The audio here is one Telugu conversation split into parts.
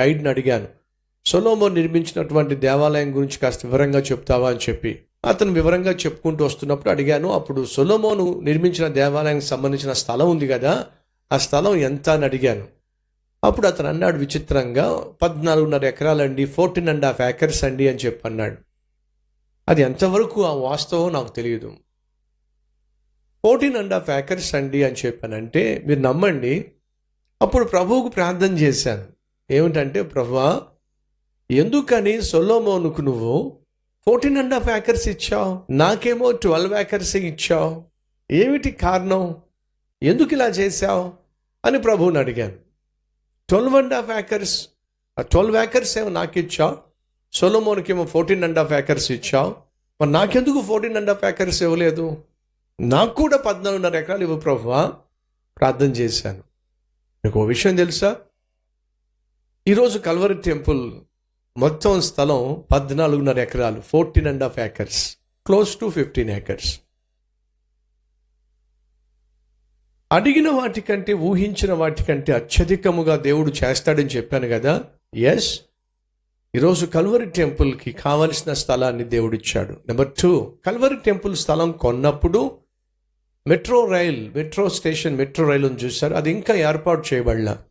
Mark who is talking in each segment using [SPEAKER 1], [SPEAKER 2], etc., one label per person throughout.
[SPEAKER 1] గైడ్ని అడిగాను. సొలోమో నిర్మించినటువంటి దేవాలయం గురించి కాస్త వివరంగా చెప్తావా అని చెప్పి. అతను వివరంగా చెప్పుకుంటూ వస్తున్నప్పుడు అడిగాను అప్పుడు సొలోమోను నిర్మించిన దేవాలయానికి సంబంధించిన స్థలం ఉంది కదా ఆ స్థలం ఎంత అని అడిగాను. అప్పుడు అతను అన్నాడు విచిత్రంగా పద్నాలుగున్నర ఎకరాలండి ఫోర్టీన్ అండ్ హాఫ్ ఏకర్స్ అండి అని చెప్పి అన్నాడు. అది ఎంతవరకు ఆ వాస్తవం నాకు తెలియదు. ఫోర్టీన్ అండ్ హాఫ్ ఏకర్స్ అండి అని చెప్పానంటే మీరు నమ్మండి. అప్పుడు ప్రభువుకు ప్రార్థన చేశాను. ఏమిటంటే ప్రభా ఎందుకని సొలోమోనుకు నువ్వు ఫోర్టీన్ అండ్ హాఫ్ ఏకర్స్ ఇచ్చావు? నాకేమో ట్వెల్వ్ ఏకర్స్ ఇచ్చావు. ఏమిటి కారణం? ఎందుకు ఇలా చేశావు? అని ప్రభువుని అడిగాను. Twelve and half acres twelve acres ఏమో నాకు ఇచ్చావు సొలోమోన్కి ఏమో ఫోర్టీన్ అండ్ హాఫ్ ఏకర్స్ ఇచ్చావు. మరి నాకెందుకు ఫోర్టీన్ అండ్ హాఫ్ ఏకర్స్ ఇవ్వలేదు? నాకు కూడా పద్నాలుగున్నర ఎకరాలు ఇవ్వు ప్రభువా ప్రార్థన చేశాను. మీకు ఓ విషయం తెలుసా? ఈరోజు కల్వరి టెంపుల్ మొత్తం స్థలం పద్నాలుగున్నర ఎకరాలు fourteen and half acres close to fifteen acres. అడిగిన వాటికంటే ఊహించిన వాటికంటే అత్యధికముగా దేవుడు చేస్తాడని చెప్పాను కదా? ఎస్ ఈరోజు కల్వరి టెంపుల్కి కావలసిన స్థలాన్ని దేవుడిచ్చాడు నెంబర్ టూ కల్వరి టెంపుల్ స్థలం కొన్నప్పుడు metro rail metro station metro rail చూశారు. అది ఇంకా ఏర్పాటు చేయబడలా.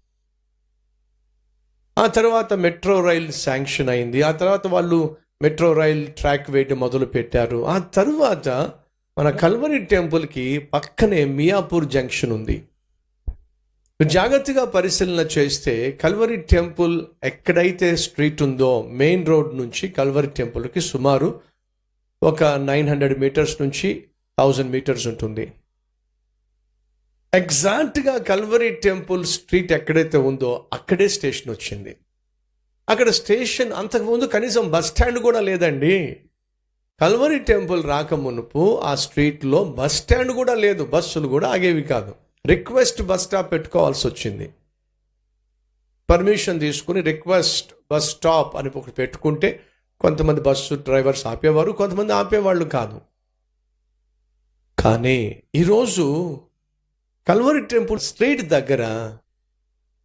[SPEAKER 1] ఆ తర్వాత మెట్రో రైల్ శాంక్షన్ అయింది. ఆ తర్వాత వాళ్ళు మెట్రో రైల్ ట్రాక్ వేయడం మొదలు పెట్టారు ఆ తర్వాత మన కల్వరి టెంపుల్కి పక్కనే మియాపూర్ జంక్షన్ ఉంది. జాగ్రత్తగా పరిశీలన చేస్తే కల్వరి టెంపుల్ ఎక్కడైతే స్ట్రీట్ ఉందో మెయిన్ రోడ్ నుంచి కల్వరి టెంపుల్కి సుమారు ఒక నైన్ హండ్రెడ్ మీటర్స్ నుంచి థౌజండ్ మీటర్స్ ఉంటుంది. ఎగ్జాక్ట్గా కల్వరీ టెంపుల్ స్ట్రీట్ ఎక్కడైతే ఉందో అక్కడే స్టేషన్ వచ్చింది. అక్కడ స్టేషన్ అంతకుముందు కనీసం బస్ స్టాండ్ కూడా లేదండి. కల్వరీ టెంపుల్ రాక మునుపు ఆ స్ట్రీట్లో బస్ స్టాండ్ కూడా లేదు. బస్సులు కూడా ఆగేవి కాదు. రిక్వెస్ట్ బస్ స్టాప్ పెట్టుకోవాల్సి వచ్చింది. పర్మిషన్ తీసుకుని రిక్వెస్ట్ బస్ స్టాప్ అని ఒకటి పెట్టుకుంటే కొంతమంది బస్సు డ్రైవర్స్ ఆపేవారు కొంతమంది ఆపేవాళ్ళు కాదు. కానీ ఈరోజు కల్వరి టెంపుల్ స్ట్రీట్ దగ్గర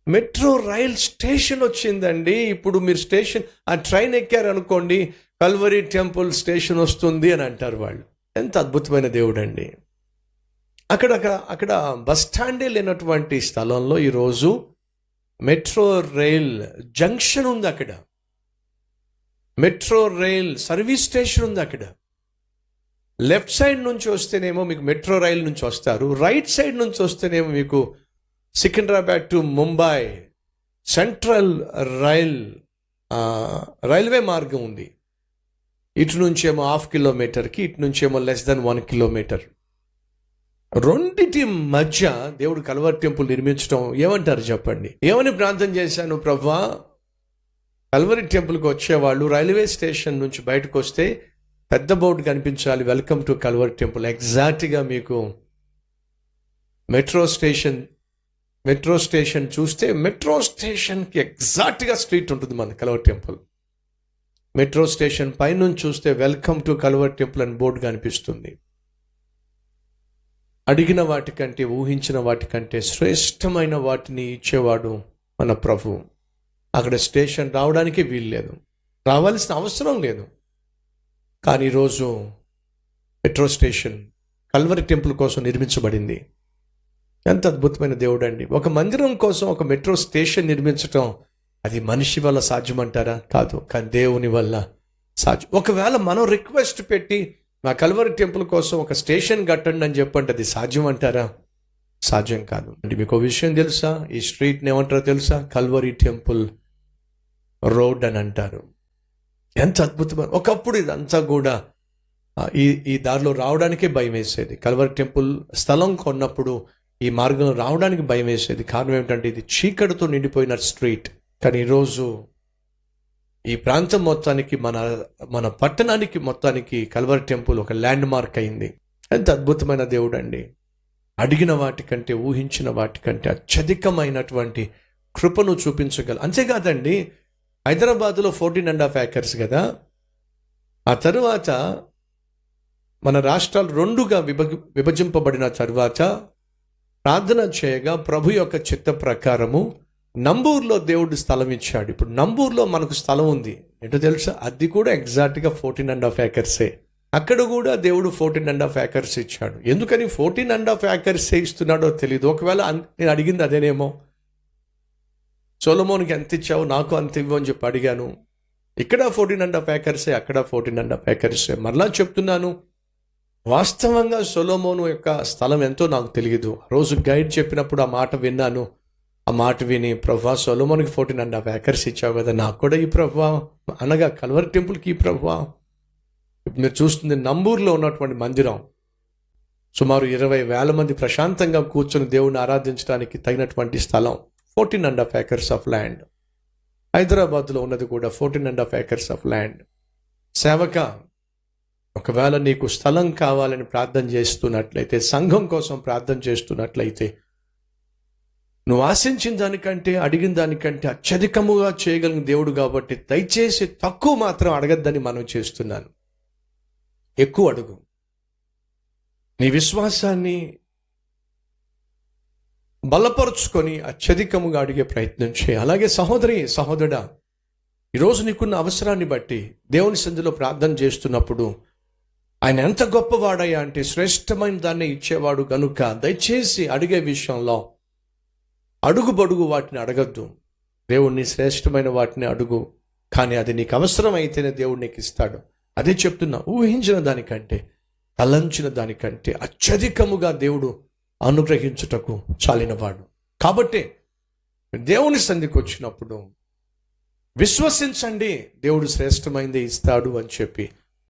[SPEAKER 1] మెట్రో రైల్ స్టేషన్ వచ్చిందండి. ఇప్పుడు మీరు స్టేషన్ ఆ ట్రైన్ ఎక్కారనుకోండి కల్వరి టెంపుల్ స్టేషన్ వస్తుంది అని అంటారు వాళ్ళు. ఎంత అద్భుతమైన దేవుడు అండి అక్కడ అక్కడ అక్కడ బస్ స్టాండే లేనటువంటి స్థలంలో ఈరోజు మెట్రో రైల్ జంక్షన్ ఉంది అక్కడ. మెట్రో రైల్ సర్వీస్ స్టేషన్ ఉంది అక్కడ. లెఫ్ట్ సైడ్ నుంచి వస్తేనేమో మీకు మెట్రో రైల్ నుంచి వస్తారు. రైట్ సైడ్ నుంచి వస్తేనేమో మీకు Secunderabad to Mumbai central rail railway మార్గం ఉంది. ఇటు నుంచేమో హాఫ్ కిలోమీటర్కి ఇటు నుంచేమో లెస్ దెన్ వన్ కిలోమీటర్. రెండిటి మధ్య దేవుడు కల్వర్ టెంపుల్ నిర్మించడం ఏమంటారు చెప్పండి? ఏమని ప్రార్థన చేశాను ప్రభా? కల్వరి టెంపుల్కి వచ్చేవాళ్ళు రైల్వే స్టేషన్ నుంచి బయటకు వస్తే పెద్ద బోర్డు కనిపించాలి. వెల్కమ్ టు కల్వర్ టెంపుల్ ఎగ్జాక్ట్గా మీకు మెట్రో స్టేషన్ మెట్రో స్టేషన్ చూస్తే మెట్రో స్టేషన్కి ఎగ్జాక్ట్గా స్ట్రీట్ ఉంటుంది మన కల్వర్ టెంపుల్ మెట్రో స్టేషన్ పైనుంచి చూస్తే వెల్కమ్ టు కల్వర్ టెంపుల్ అని బోర్డు కనిపిస్తుంది. అడిగిన వాటికంటే ఊహించిన వాటికంటే శ్రేష్టమైన వాటిని ఇచ్చేవాడు మన ప్రభు. అక్కడ స్టేషన్ రావడానికి వీల్లేదు రావాల్సిన అవసరం లేదు. కానీ ఈరోజు మెట్రో స్టేషన్ కల్వరి టెంపుల్ కోసం నిర్మించబడింది. ఎంత అద్భుతమైన దేవుడు అండి ఒక మందిరం కోసం ఒక మెట్రో స్టేషన్ నిర్మించటం అది మనిషి వల్ల సాధ్యమంటారా? కాదు. కానీ దేవుని వల్ల సాధ్యం. ఒకవేళ మనం రిక్వెస్ట్ పెట్టి మా కల్వరి టెంపుల్ కోసం ఒక స్టేషన్ కట్టండి అని చెప్పండి అది సాధ్యం అంటారా సాధ్యం కాదు. అంటే మీకు ఒక విషయం తెలుసా? ఈ స్ట్రీట్ని ఏమంటారో తెలుసా? కల్వరి టెంపుల్ రోడ్ అని అంటారు. ఎంత అద్భుతమైన ఒకప్పుడు ఇదంతా కూడా ఈ ఈ దారిలో రావడానికే భయం వేసేది. కల్వర్ టెంపుల్ స్థలం కొన్నప్పుడు ఈ మార్గంలో రావడానికి భయం వేసేది. కారణం ఏమిటంటే ఇది చీకటితో నిండిపోయిన స్ట్రీట్. కానీ ఈరోజు ఈ ప్రాంతం మొత్తానికి మన మన పట్టణానికి మొత్తానికి కల్వర్ టెంపుల్ ఒక ల్యాండ్ మార్క్ అయింది. ఎంత అద్భుతమైన దేవుడు అండి అడిగిన వాటికంటే ఊహించిన వాటికంటే అత్యధికమైనటువంటి కృపను చూపించగల అంతేకాదండి హైదరాబాద్లో ఫోర్టీన్ అండ్ హాఫ్ యాకర్స్ కదా. ఆ తరువాత మన రాష్ట్రాలు రెండుగా విభ విభజింపబడిన తరువాత ప్రార్థన చేయగా ప్రభు యొక్క చిత్త ప్రకారము నంబూరులో దేవుడు స్థలం ఇచ్చాడు. ఇప్పుడు నంబూరులో మనకు స్థలం ఉంది. ఏంటో తెలుసా? అది కూడా ఎగ్జాక్ట్గా ఫోర్టీన్ అండ్ హాఫ్ ఏకర్సే అక్కడ కూడా దేవుడు ఫోర్టీన్ అండ్ హాఫ్ ఏకర్స్ ఇచ్చాడు. ఎందుకని ఫోర్టీన్ అండ్ హాఫ్ ఏకర్స్ ఇస్తున్నాడో తెలియదు ఒకవేళ నేను అడిగింది అదేనేమో? సోలమోన్కి ఎంత ఇచ్చావు? నాకు అంత ఇవ్వు అని చెప్పి అడిగాను. ఇక్కడ ఫోర్టీన్ అండ్ హాఫ్ ఏకర్సే అక్కడ ఫోర్టీన్ అండ్ హాఫ్ ఏకర్సే మరలా చెప్తున్నాను వాస్తవంగా సొలోమోను యొక్క స్థలం ఎంతో నాకు తెలియదు ఆ రోజు గైడ్ చెప్పినప్పుడు ఆ మాట విన్నాను. ఆ మాట విని ప్రభా సొలోమోన్కి ఫోర్టీన్ అండ్ హాఫ్ ఏకర్స్ ఇచ్చావు కదా నాకు కూడా ఈ ప్రభా. అనగా కల్వర్ టెంపుల్కి ఈ ప్రభా. ఇప్పుడు మీరు చూస్తుంది నంబూరులో ఉన్నటువంటి మందిరం. సుమారు ఇరవై వేల మంది ప్రశాంతంగా కూర్చొని దేవుణ్ణి ఆరాధించడానికి తగినటువంటి స్థలం. Fourteen and half acres of land. హైదరాబాద్లో ఉన్నది కూడా fourteen and half acres of land. సేవక ఒకవేళ నీకు స్థలం కావాలని ప్రార్థన చేస్తున్నట్లయితే సంఘం కోసం ప్రార్థన చేస్తున్నట్లయితే నువ్వు ఆశించిన దానికంటే అడిగిన దానికంటే అత్యధికముగా చేయగలిగిన దేవుడు కాబట్టి దయచేసి తక్కువ మాత్రం అడగద్దని మనం చేస్తున్నాను. ఎక్కువ అడుగు. నీ విశ్వాసాన్ని బలపరుచుకొని అత్యధికముగా అడిగే ప్రయత్నం చేయి. అలాగే సహోదరి సహోదరుడా ఈరోజు నీకున్న అవసరాన్ని బట్టి దేవుని సంధిలో ప్రార్థన చేస్తున్నప్పుడు ఆయన ఎంత గొప్పవాడయ్యా అంటే శ్రేష్టమైన దాన్ని ఇచ్చేవాడు కనుక దయచేసి అడిగే విషయంలో అడుగు బడుగు వాటిని అడగద్దు. దేవుణ్ణి శ్రేష్టమైన వాటిని అడుగు కానీ అది నీకు అవసరం అయితేనే దేవుడు నీకు ఇస్తాడు. అదే చెప్తున్నా ఊహించిన దానికంటే తలంచిన దానికంటే అత్యధికముగా దేవుడు అనుగ్రహించుటకు చాలినవాడు. కాబట్టి దేవుని సంధికి వచ్చినప్పుడు విశ్వసించండి దేవుడు శ్రేష్టమైంది ఇస్తాడు అని చెప్పి